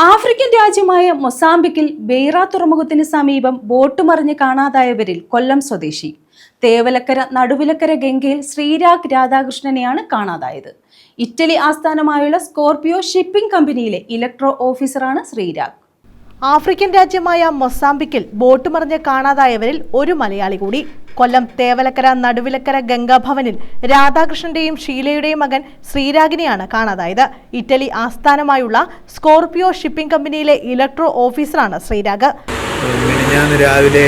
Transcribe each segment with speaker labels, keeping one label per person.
Speaker 1: African രാജ്യമായ മൊസാംബിക്കിൽ ബെയ്റ തുറമുഖത്തിന് സമീപം boat മറിഞ്ഞ് കാണാതായവരിൽ കൊല്ലം സ്വദേശി. തേവലക്കര നടുവിലക്കര ഗംഗയിൽ ശ്രീരാഗ് രാധാകൃഷ്ണനെയാണ് കാണാതായത്. ഇറ്റലി ആസ്ഥാനമായുള്ള സ്കോർപിയോ ഷിപ്പിംഗ് കമ്പനിയിലെ ഇലക്ട്രോ ഓഫീസറാണ് ശ്രീരാഗ്.
Speaker 2: ആഫ്രിക്കൻ രാജ്യമായ മൊസാംബിക്കിൽ ബോട്ട് മറിഞ്ഞ് കാണാതായവരിൽ ഒരു മലയാളി കൂടി. കൊല്ലം തേവലക്കര നടുവിലക്കര ഗംഗാഭവനിൽ രാധാകൃഷ്ണന്റെയും ഷീലയുടെയും മകൻ ശ്രീരാഗിനെയാണ് കാണാതായത്. ഇറ്റലി ആസ്ഥാനമായുള്ള സ്കോർപിയോ ഷിപ്പിംഗ് കമ്പനിയിലെ ഇലക്ട്രോ ഓഫീസറാണ് ശ്രീരാഗ്.
Speaker 3: രാവിലെ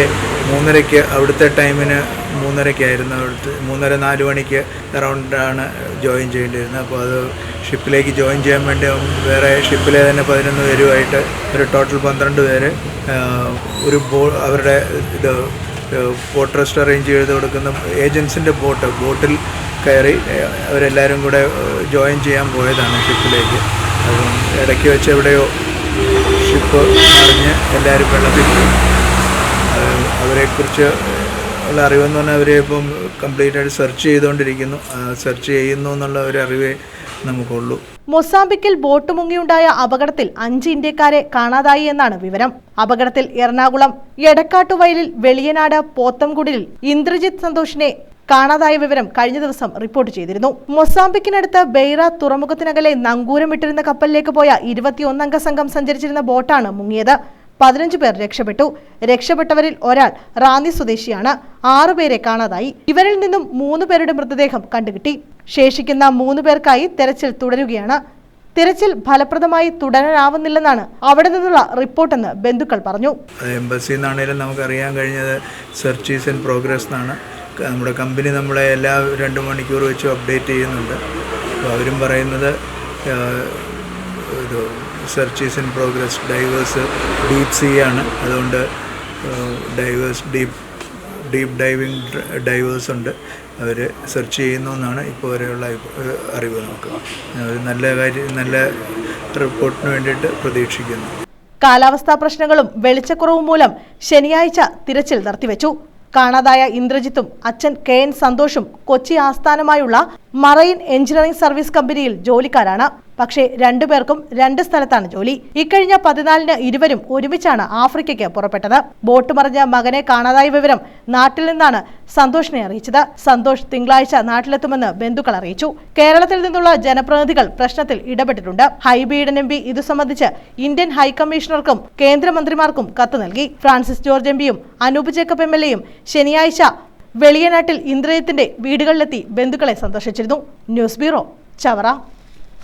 Speaker 3: മൂന്നരയ്ക്ക് അവിടുത്തെ ടൈമിന് മൂന്നരയ്ക്കായിരുന്നു. അവിടുത്തെ മൂന്നര നാല് മണിക്ക് അറൗണ്ടാണ് ജോയിൻ ചെയ്യേണ്ടിയിരുന്നത്. അപ്പോൾ അത് ഷിപ്പിലേക്ക് ജോയിൻ ചെയ്യാൻ വേണ്ടി വേറെ ഷിപ്പിലെ തന്നെ പതിനൊന്ന് പേരുമായിട്ട് ഒരു ടോട്ടൽ പന്ത്രണ്ട് പേര് ഒരു ബോ അവരുടെ ഇത് ബോട്ട് റെസ്റ്റ് അറേഞ്ച് ചെയ്ത് കൊടുക്കുന്ന ഏജൻസിന്റെ ബോട്ട് ബോട്ടിൽ കയറി അവരെല്ലാവരും കൂടെ ജോയിൻ ചെയ്യാൻ പോയതാണ് ഷിപ്പിലേക്ക്. അപ്പം ഇടയ്ക്ക് വെച്ച് എവിടെയോ ഷിപ്പ് അറിഞ്ഞ് എല്ലാവരും വെള്ളത്തിൽ അവരെക്കുറിച്ച് ഉള്ള അറിവെന്ന് പറഞ്ഞാൽ അവരെ ഇപ്പം കംപ്ലീറ്റ് ആയിട്ട് സെർച്ച് ചെയ്തുകൊണ്ടിരിക്കുന്നു. സെർച്ച് ചെയ്യുന്നു എന്നുള്ള ഒരു അറിവേ നമുക്കുള്ളൂ.
Speaker 2: മൊസാംബിക്കിൽ ബോട്ട് മുങ്ങിയുണ്ടായ അപകടത്തിൽ അഞ്ച് ഇന്ത്യക്കാരെ കാണാതായി എന്നാണ് വിവരം. അപകടത്തിൽ എറണാകുളം എടക്കാട്ടുവയലിൽ വെളിയനാട് പോത്തംകുടിലിൽ ഇന്ദ്രജിത് സന്തോഷിനെ കാണാതായ വിവരം കഴിഞ്ഞ ദിവസം റിപ്പോർട്ട് ചെയ്തിരുന്നു. മൊസാംബിക്കിനടുത്ത് ബെയ്റ തുറമുഖത്തിനകലെ നങ്കൂരമിട്ടിരുന്ന കപ്പലിലേക്ക് പോയ ഇരുപത്തിയൊന്നംഗ സംഘം സഞ്ചരിച്ചിരുന്ന ബോട്ടാണ് മുങ്ങിയത്. പതിനഞ്ച് പേർ രക്ഷപ്പെട്ടു. രക്ഷപ്പെട്ടവരിൽ ഒരാൾ റാന്നി സ്വദേശിയാണ്. ആറുപേരെ കാണാതായി. ഇവരിൽ നിന്നും മൂന്ന് പേരുടെ മൃതദേഹം കണ്ടുകിട്ടി. ശേഷിക്കുന്ന മൂന്ന് പേർക്കായി തെരച്ചിൽ തുടരുകയാണ്. തിരച്ചിൽ ഫലപ്രദമായി തുടരാനാവുന്നില്ലെന്നാണ് അവിടെ നിന്നുള്ള റിപ്പോർട്ടെന്ന് ബന്ധുക്കൾ പറഞ്ഞു.
Speaker 3: എംബസി എംബസിയിൽ നിന്നാണെങ്കിലും നമുക്കറിയാൻ കഴിഞ്ഞത് സെർച്ച് ഈസ് ഇൻ പ്രോഗ്രസ് എന്നാണ്. നമ്മുടെ കമ്പനി നമ്മളെ എല്ലാ രണ്ട് മണിക്കൂർ വെച്ച് അപ്ഡേറ്റ് ചെയ്യുന്നുണ്ട്. അപ്പോൾ അവരും പറയുന്നത് ഇത് search in progress divers deep sea ആണ്. അതുകൊണ്ട് divers deep deep diving divers ഉണ്ട്. അവർ സെർച്ച് ചെയ്യുന്നു എന്നാണ് ഇപ്പോൾ വരെയുള്ള അറിവ് നമുക്ക്. ഒരു നല്ല കാര്യം നല്ല റിപ്പോർട്ടിന് വേണ്ടിയിട്ട് പ്രതീക്ഷിക്കുന്നു.
Speaker 2: കാലാവസ്ഥാ പ്രശ്നങ്ങളും വെളിച്ചക്കുറവും മൂലം ശനിയാഴ്ച തിരച്ചിൽ നിർത്തിവെച്ചു. കാണാതായ ഇന്ദ്രജിത്തും അച്ഛൻ കെ എൻ സന്തോഷും കൊച്ചി ആസ്ഥാനമായുള്ള മറൈൻ എഞ്ചിനീയറിംഗ് സർവീസ് കമ്പനിയിൽ ജോലിക്കാരാണ്. പക്ഷേ രണ്ടുപേർക്കും രണ്ട് സ്ഥലത്താണ് ജോലി. ഇക്കഴിഞ്ഞ പതിനാലിന് ഇരുവരും ഒരുമിച്ചാണ് ആഫ്രിക്കയ്ക്ക് പുറപ്പെട്ടത്. ബോട്ട് മറിഞ്ഞ മകനെ കാണാതായ വിവരം നാട്ടിൽ നിന്നാണ് സന്തോഷിനെ അറിയിച്ചത്. സന്തോഷ് തിങ്കളാഴ്ച നാട്ടിലെത്തുമെന്ന് ബന്ധുക്കൾ അറിയിച്ചു. കേരളത്തിൽ നിന്നുള്ള ജനപ്രതിനിധികൾ പ്രശ്നത്തിൽ ഇടപെട്ടിട്ടുണ്ട്. ഹൈബീഡൻ എം പി ഇതു സംബന്ധിച്ച് ഇന്ത്യൻ ഹൈക്കമ്മീഷണർക്കും കേന്ദ്രമന്ത്രിമാർക്കും കത്ത് നൽകി. ഫ്രാൻസിസ് ജോർജ് എം പിയും അനൂപ് ജേക്കബ് എം എൽ എയും ശനിയാഴ്ച വെളിയനാട്ടിൽ ഇന്ദ്രയത്തിന്റെ വീടുകളിലെത്തി ബന്ധുക്കളെ സന്ദർശിച്ചിരുന്നു. News bureau Chavara.